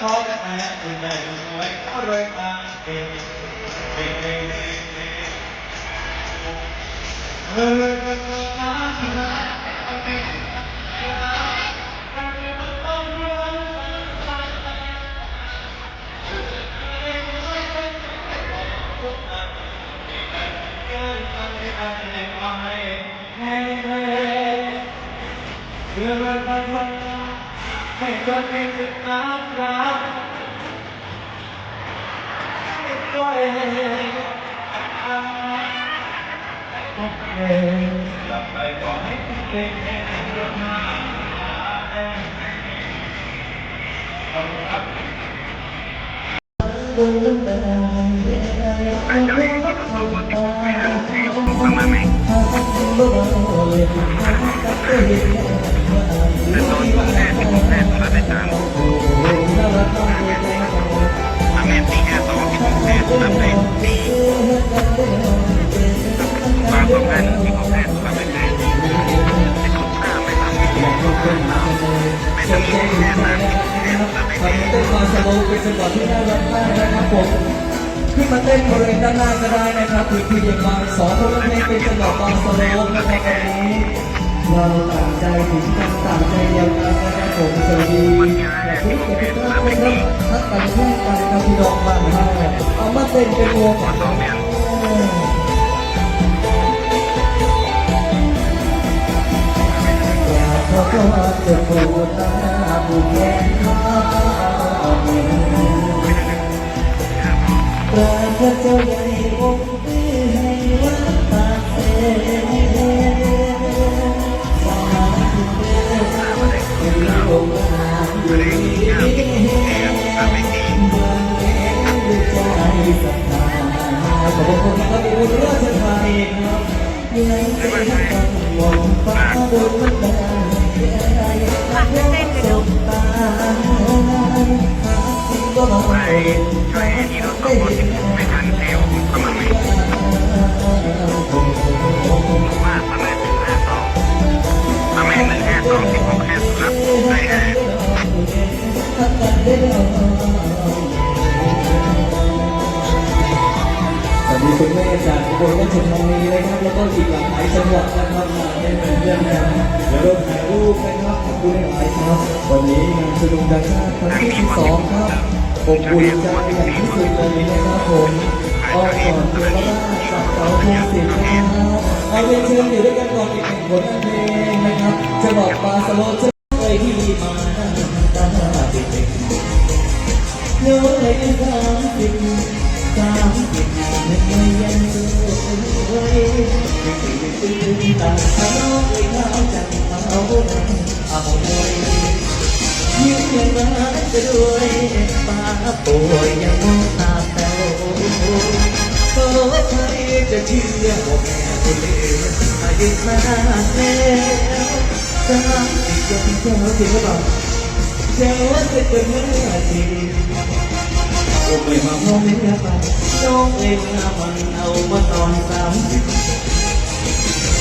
ขอแต่แม่คุณแม่ไว้ก็รวยตามเองเองเองเองเองเออเพื่อมันมันมันให้คนมีสิทธิ์น้ำ Lập lại có hết tình em được mà em Ông ấp I know you want to know what you're doing. Come on, man. Let's ตัวเองตัวเองกลับไปขอให้เด็กเองรถมาเองขอบคุณครับเป็นความสโลว์เป็นจังหวะที่น่ารักมากนะครับผมขึ้นมาเต้นบริเวณด้านหน้าก็ได้นะครับคือคืออย่างบางสองคนละเพลงเป็นจังหวะบางสโลว์นะครับวันนี้ เราต่างใจถึงกันต่างใจเดียวกันนะครับผมสวัสดีอย่าทุกข์อย่าทุกข์นะครับทักกันแย่กันครับพี่น้องบ้านเราเอามาเต้นเป็นวงกันอยากขอโทษจะพูดตาผู้แก่ข้าปลายพระเจ้าใหญ่องค์ โอบคุณครับอุบลราชธานีครับยังเป็นกังวลฟ้าโดนมันดาแย่ใดรักยังสบตาหาสิ่งก็ลอยช่วยที่รถตู้ไม่ทัน ม่จากอุบลราชธานีนะครับแล้วก็อีกหลากหลายจังหวัดนะครับมาเป็นเพื่อนกันเดี๋ยวเราถ่ายรูปนะครับขอบคุณหลายครับ วันนี้งานสนุกดังชาติครั้งที่สองครับอบอุ่นใจอย่างที่สุดเลยนะครับผมอ้อมกอดเทวราชกับเสาพงศิลป์นะครับเอาเรียนเชิญอยู่ด้วยกันก่อนอีกหนึ่งผลงานเพลงนะครับจะบอกปาสโลเช นตาเขาเลยเขาจังเขาเอามวยยิ้มยังมาจะด้วยตาป่วยยังมองตาแป๋วข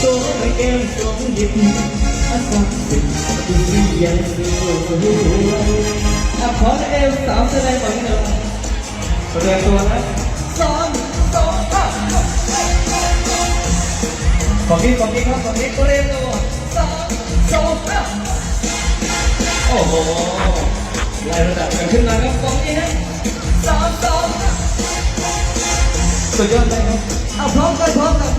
อใครจะเอว่าแม่เอายุมากแล้วสาสิบยังเจ้าจริงหรือเปล่าเจ้าจะเป็มสาม่มาไปน้องเองนะมันเอนสามสิบตัวไม่เก้มสองหยิบอาสามสิบดูดียังสวยอะขอเอวสาวแสดงก่อนหน่อยแสดงตัวนะสาสองห้าขอคิดขอคิดครับขอคิดก็เรียนตัวสามสองโอ้โหไล่ระดับกันขึ้นมาครับตรงนี้นะสามสองห้าสุดยอดเลยครับเอาพร้อมกันพร้อมกัน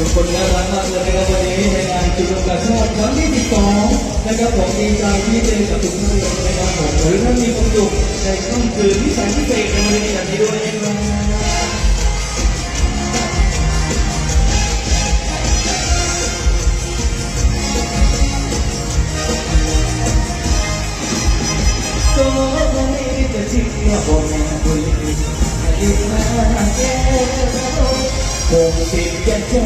ทุกคนน่ารักมากเลยนะครับวันนี้ในงานจุดกระชากครั้งที่12นะครับผมดีใจที่เจอกับทุกท่านเลยนะครับผมหรือถ้านมีความสุขในค่ำคืนที่แสนพิเศษในวันนี้อย่างนี้ด้วยนะครับก็ไม่จะทิ้งว่าผมยังคุยอยู่มาแก้ คงติดแก่เจ้า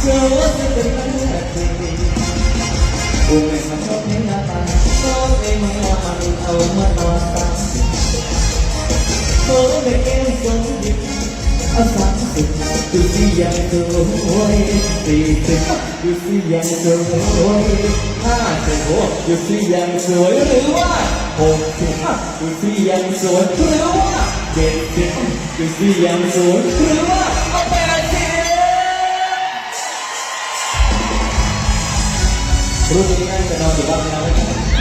เจอจะเป็นปัญหาจริงกูไม่มาชอบเห็นหน้าตาชอบไอ้มามันเอามานอนตามโอ้ไม่แก้มทรงดิบอาสาสิบดูสิยังสวยสี่สิบดูสิยังสวยห้าสิบโอ้ดูสิยังสวยหรือว่าหกสิบดูสิยังสวยหรือว่า เจ็ดสิบดูสิยังสวยหรือว่าเอาแปดสิบรู้สึกง่ายจะนอนอยู่บ้านแล้วนะครับ